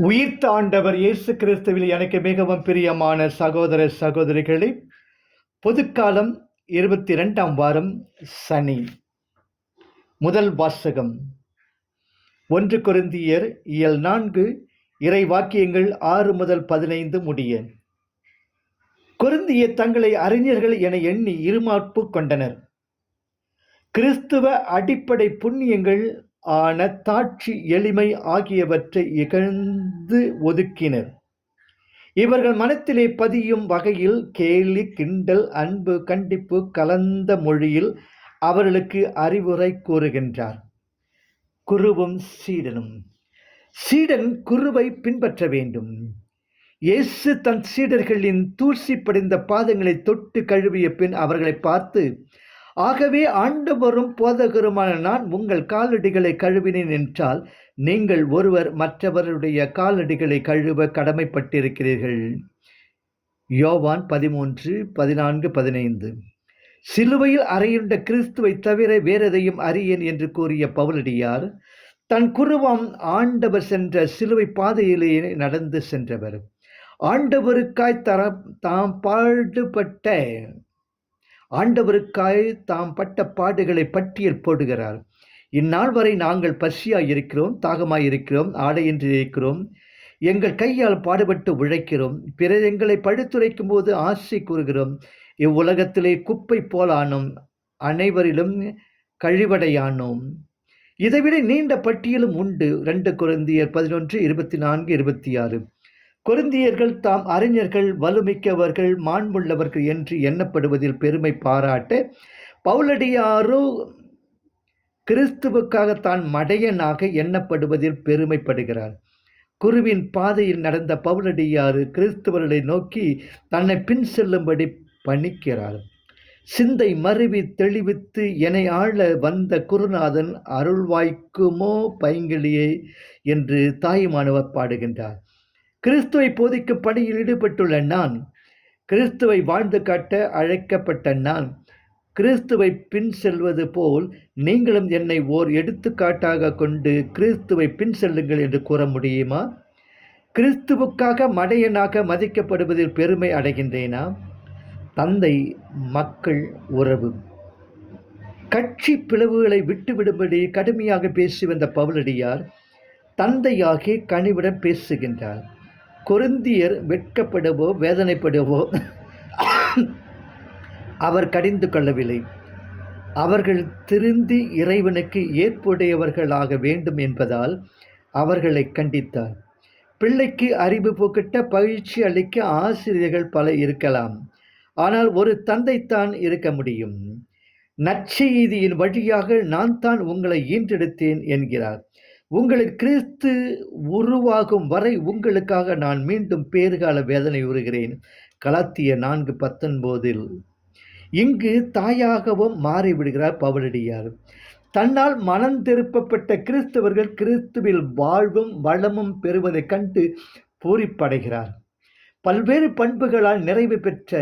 உயிர் தாண்டவர் இயேசு கிறிஸ்துவில் எனக்கு மிகவும் பிரியமான சகோதர சகோதரிகளே பொதுக்காலம் இருபத்தி ரெண்டாம் வாரம் சனி முதல் வாசகம். ஒன்று குருந்தியர் இயல் நான்கு இறை வாக்கியங்கள் ஆறு முதல் பதினைந்து முடிய. குருந்திய தங்களை அறிஞர்கள் என எண்ணி இருமாப்பு கொண்டனர். கிறிஸ்துவ அடிப்படை புண்ணியங்கள் ஆன தாட்சி எளிமை ஆகியவற்றை இகழ்ந்து ஒதுக்கினர். இவர்கள் மனத்திலே பதியும் வகையில் கேலி கிண்டல் அன்பு கண்டிப்பு கலந்த மொழியில் அவர்களுக்கு அறிவுரை கூறுகின்றார். குருவும் சீடனும். சீடன் குருவை பின்பற்ற வேண்டும். இயேசு தன் சீடர்களின் தூசி படிந்த பாதங்களை தொட்டு கழுவிய பின் அவர்களை பார்த்து ஆகவே ஆண்டவரும் போதகருமான நான் உங்கள் காலடிகளை கழுவினேன் என்றால் நீங்கள் ஒருவர் மற்றவருடைய காலடிகளை கழுவ கடமைப்பட்டிருக்கிறீர்கள். யோவான் பதிமூன்று பதினான்கு பதினைந்து. சிலுவையில் அறையுண்ட கிறிஸ்துவை தவிர வேறெதையும் அறியேன் என்று கூறிய பவுலடியார் தன் குருவாம் ஆண்டவர் சென்ற சிலுவை பாதையிலேயே நடந்து சென்றவர். ஆண்டவருக்காய் தர தாம் பாடுபட்ட ஆண்டவருக்காய் தாம் பட்ட பாடுகளை பட்டியல் போடுகிறார். இந்நாள் வரை நாங்கள் பசியாய் இருக்கிறோம் தாகமாய் இருக்கிறோம் ஆடையின்றி இருக்கிறோம். எங்கள் கையால் பாடுபட்டு உழைக்கிறோம். பிறர் எங்களை படுத்துரைக்கும் போது ஆசை கூறுகிறோம். இவ்வுலகத்திலே குப்பை போலானோம் அனைவரிலும் கழிவடையானோம். இதைவிட நீண்ட பட்டியலும் உண்டு. ரெண்டு குழந்தையர் பதினொன்று இருபத்தி நான்கு இருபத்தி ஆறு. கொருந்தியர்கள் தாம் அறிஞர்கள் வலுமிக்கவர்கள் மாண்புள்ளவர்கள் என்று எண்ணப்படுவதில் பெருமை பாராட்ட பவுலடியாரோ கிறிஸ்துவுக்காக தான் மடையனாக எண்ணப்படுவதில் பெருமைப்படுகிறார். குருவின் பாதையில் நடந்த பவுலடியாறு கிறிஸ்துவர்களை நோக்கி தன்னை பின் செல்லும்படி பணிக்கிறார். சிந்தை மருவி தெளிவித்து என்னை ஆள வந்த குருநாதன் அருள்வாய்க்குமோ பைங்கிளியே என்று தாயுமானவர் பாடுகின்றார். கிறிஸ்துவை போதிக்கும் பணியில் ஈடுபட்டுள்ள நான் கிறிஸ்துவை வாழ்ந்து காட்ட அழைக்கப்பட்ட நான் கிறிஸ்துவை பின் செல்வது போல் நீங்களும் என்னை ஓர் எடுத்துக்காட்டாக கொண்டு கிறிஸ்துவை பின் செல்லுங்கள் என்று கூற முடியுமா? கிறிஸ்துவுக்காக மடையனாக மதிக்கப்படுவதில் பெருமை அடைகின்றேனா? தந்தை மக்கள் உறவு. கட்சி பிளவுகளை விட்டுவிடும்படி கடுமையாக பேசி வந்த பவுலடியார் தந்தையாகி கனிவுடன் பேசுகின்றார். கொருந்தியர் வெட்கப்படவோ வேதனைப்படவோ அவர் கடிந்து கொள்ளவில்லை. அவர்கள் திருந்தி இறைவனுக்கு ஏற்புடையவர்களாக வேண்டும் என்பதால் அவர்களை கண்டித்தார். பிள்ளைக்கு அறிவு போக்கிட்ட பயிற்சி அளிக்க ஆசிரியர்கள் பல இருக்கலாம். ஆனால் ஒரு தந்தைத்தான் இருக்க முடியும். நற்செய்தியின் வழியாக நான் தான் உங்களை ஈன்றெடுத்தேன் என்கிறார். உங்களில் கிறிஸ்து உருவாகும் வரை உங்களுக்காக நான் மீண்டும் பேறுகால வேதனை உறுகிறேன் கலாத்திய நான்கு பத்தொன்பதில் இங்கு தாயாகவும் மாறிவிடுகிறார் பவலடியார். தன்னால் மனம் திருப்பப்பட்ட கிறிஸ்தவர்கள் கிறிஸ்துவில் வாழ்வும் வளமும் பெறுவதைக் கண்டு பூரிப்படைகிறார். பல்வேறு பண்புகளால் நிறைவு பெற்ற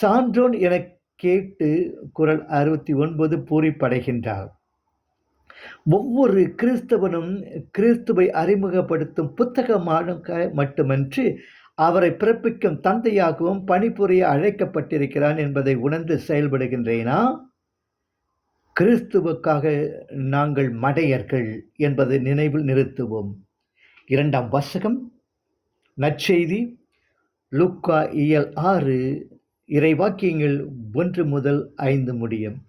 சான்றோன் என கேட்டு குரல் அறுபத்தி ஒன்பது பூரிப்படைகின்றார். ஒவ்வொரு கிறிஸ்தவனும் கிறிஸ்துவை அறிமுகப்படுத்தும் புத்தகமாக மட்டுமன்றி அவரை பிறப்பிக்கும் தந்தையாகவும் பணிபுரிய அழைக்கப்பட்டிருக்கிறான் என்பதை உணர்ந்து செயல்படுகின்றேனா? கிறிஸ்துவுக்காக நாங்கள் மடையர்கள் என்பதை நினைவில் நிறுத்துவோம். இரண்டாம் வாசகம் நற்செய்தி லுக்கா இயல் ஆறு இறைவாக்கியங்கள் ஒன்று முதல் ஐந்து முடியும்.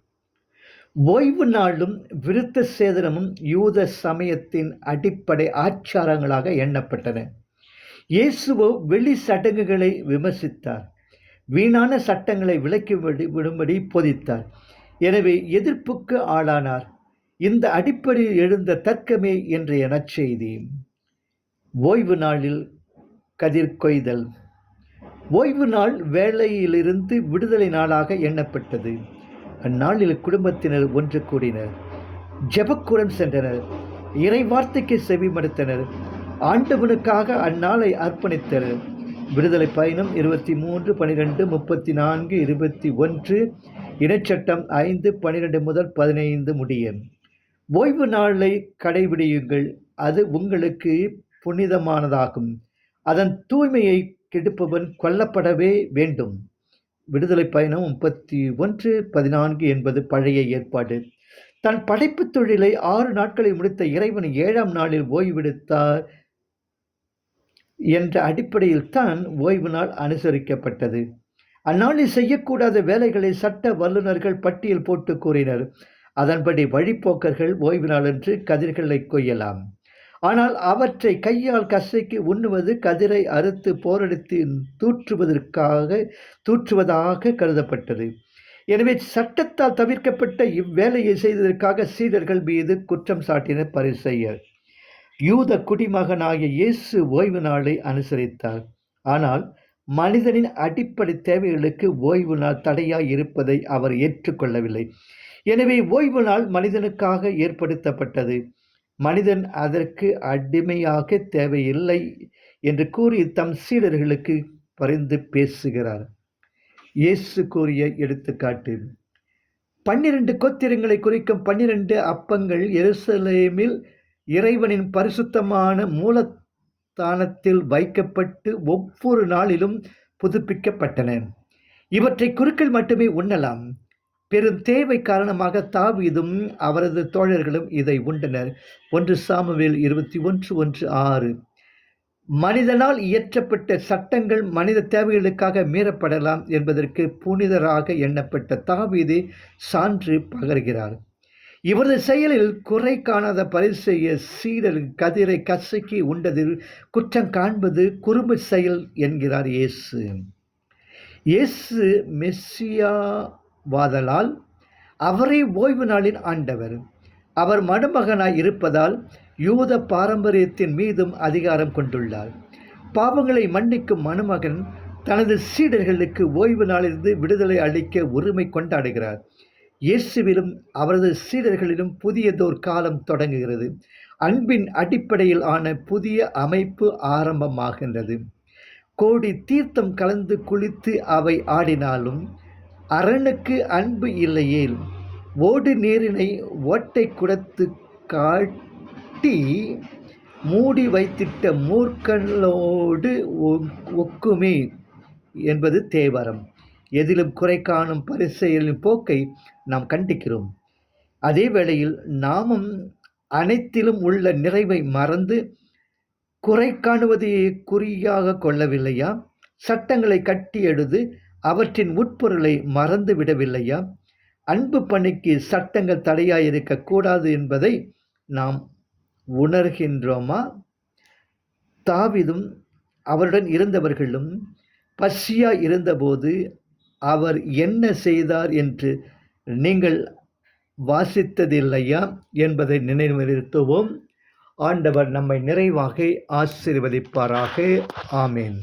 ஓய்வு நாளும் விருத்த சேதனமும் யூத சமயத்தின் அடிப்படை ஆச்சாரங்களாக எண்ணப்பட்டன. இயேசுவோ வெளி சடங்குகளை விமர்சித்தார். வீணான சட்டங்களை விலக்கி விடும்படி போதித்தார். எனவே எதிர்ப்புக்கு ஆளானார். இந்த அடிப்படையில் எழுந்த தர்க்கமே இன்றைய நற்செய்தி. ஓய்வு நாளில் கதிர் கொய்தல். ஓய்வு நாள் வேலையிலிருந்து விடுதலை நாளாக எண்ணப்பட்டது. அந்நாளில் குடும்பத்தினர் ஒன்று கூடினர். ஜெபக்குடன் சென்றனர். இறை வார்த்தைக்கு செவிமடுத்தனர் ஆண்டவனுக்காக அந்நாளை அர்ப்பணித்தனர். விடுதலை பயணம் இருபத்தி மூன்று பனிரெண்டு முப்பத்தி நான்கு இருபத்தி ஒன்று இனச்சட்டம் ஐந்து பனிரெண்டு முதல் பதினைந்து முடியும் ஓய்வு நாளை கடைபிடியுங்கள். அது உங்களுக்கு புனிதமானதாகும். அதன் தூய்மையை கெடுப்பவன் கொல்லப்படவே வேண்டும். விடுதலை பயணம் முப்பத்தி ஒன்று பதினான்கு என்பது பழைய ஏற்பாடு. தன் படைப்பு தொழிலை ஆறு நாட்களை முடித்த இறைவன் ஏழாம் நாளில் ஓய்வெடுத்தார் என்ற அடிப்படையில் தான் ஓய்வு நாள் அனுசரிக்கப்பட்டது. அந்நாளில் செய்யக்கூடாத வேலைகளை சட்ட வல்லுநர்கள் பட்டியல் போட்டு கூறினர். அதன்படி வழிப்போக்கர்கள் ஓய்வு நாளன்று கதிர்களை கொய்யலாம். ஆனால் அவற்றை கையால் கசைக்கு உண்ணுவது கதிரை அறுத்து போரடித்து தூற்றுவதற்காக தூற்றுவதாக கருதப்பட்டது. எனவே சட்டத்தால் தவிர்க்கப்பட்ட இவ்வேலையை செய்ததற்காக சீடர்கள் மீது குற்றம் சாட்டினர் பரிசெயர். யூத குடிமகனாகிய இயேசு ஓய்வு நாளை அனுசரித்தார். ஆனால் மனிதனின் அடிப்படை தேவைகளுக்கு ஓய்வு நாள் தடையாய் இருப்பதை அவர் ஏற்றுக்கொள்ளவில்லை. எனவே ஓய்வு நாள் மனிதனுக்காக ஏற்படுத்தப்பட்டது. மனிதன் அதற்கு அடிமையாக தேவையில்லை என்று கூறி தம் சீடர்களுக்கு பரிந்து பேசுகிறார். இயேசு கூறிய எடுத்துக்காட்டு பன்னிரண்டு கோத்திரங்களை குறிக்கும் பன்னிரண்டு அப்பங்கள் எருசலேமில் இறைவனின் பரிசுத்தமான மூலத்தானத்தில் வைக்கப்பட்டு ஒவ்வொரு நாளிலும் புதுப்பிக்கப்பட்டன. இவற்றை குறுக்கள் மட்டுமே உண்ணலாம். பெரும் தேவை காரணமாக தாவீதும் அவரது தோழர்களும் இதை உண்டனர். ஒன்று சாமுவேல் இருபத்தி ஒன்று ஒன்று ஆறு. மனிதனால் இயற்றப்பட்ட சட்டங்கள் மனித தேவைகளுக்காக மீறப்படலாம் என்பதற்கு புனிதராக எண்ணப்பட்ட தாவீது சான்று பகர்கிறார். இவரது செயலில் குறை காணாத பரிசெய்ய சீடர் கதிரை கசக்கி உண்டதில் குற்றம் காண்பது குறும்பு செயல் என்கிறார் இயேசு. இயேசு மெஸ்ஸியா வாதலால் அவரே ஓய்வு நாளின் ஆண்டவர். அவர் மணமகனாய் இருப்பதால் யூத பாரம்பரியத்தின் மீதும் அதிகாரம் கொண்டுள்ளார். பாவங்களை மன்னிக்கும் மணமகன் தனது சீடர்களுக்கு ஓய்வு நாளிலிருந்து விடுதலை அளிக்க உரிமை கொண்டாடுகிறார். இயேசுவிலும் அவரது சீடர்களிலும் புதியதோர் காலம் தொடங்குகிறது. அன்பின் அடிப்படையில் ஆன புதிய அமைப்பு ஆரம்பமாகின்றது. கோடி தீர்த்தம் கலந்து குளித்து அவை ஆடினாலும் அரணுக்கு அன்பு இல்லையேல் ஓடு நீரினை ஓட்டை குடத்து காட்டி மூடி வைத்திட்ட மூர்க்கனோடு ஒக்குமே என்பது தேவரம். எதிலும் குறை காணும் பரிசெயலின் போக்கை நாம் கண்டிக்கிறோம். அதே வேளையில் நாமும் அனைத்திலும் உள்ள நிறைவை மறந்து குறை காணுவதையே குறியாக கொள்ளவில்லையா? சட்டங்களை கட்டி எழுது அவற்றின் உட்பொருளை மறந்து விடவில்லையா? அன்பு பணிக்கு சட்டங்கள் தடையாயிருக்கக்கூடாது என்பதை நாம் உணர்கின்றோமா? தாவிதும் அவருடன் இருந்தவர்களும் பசியா இருந்தபோது அவர் என்ன செய்தார் என்று நீங்கள் வாசித்ததில்லையா என்பதை நினைவுறுத்துவோம் ஆண்டவர் நம்மை நிறைவாக ஆசீர்வதிப்பாராக. ஆமேன்.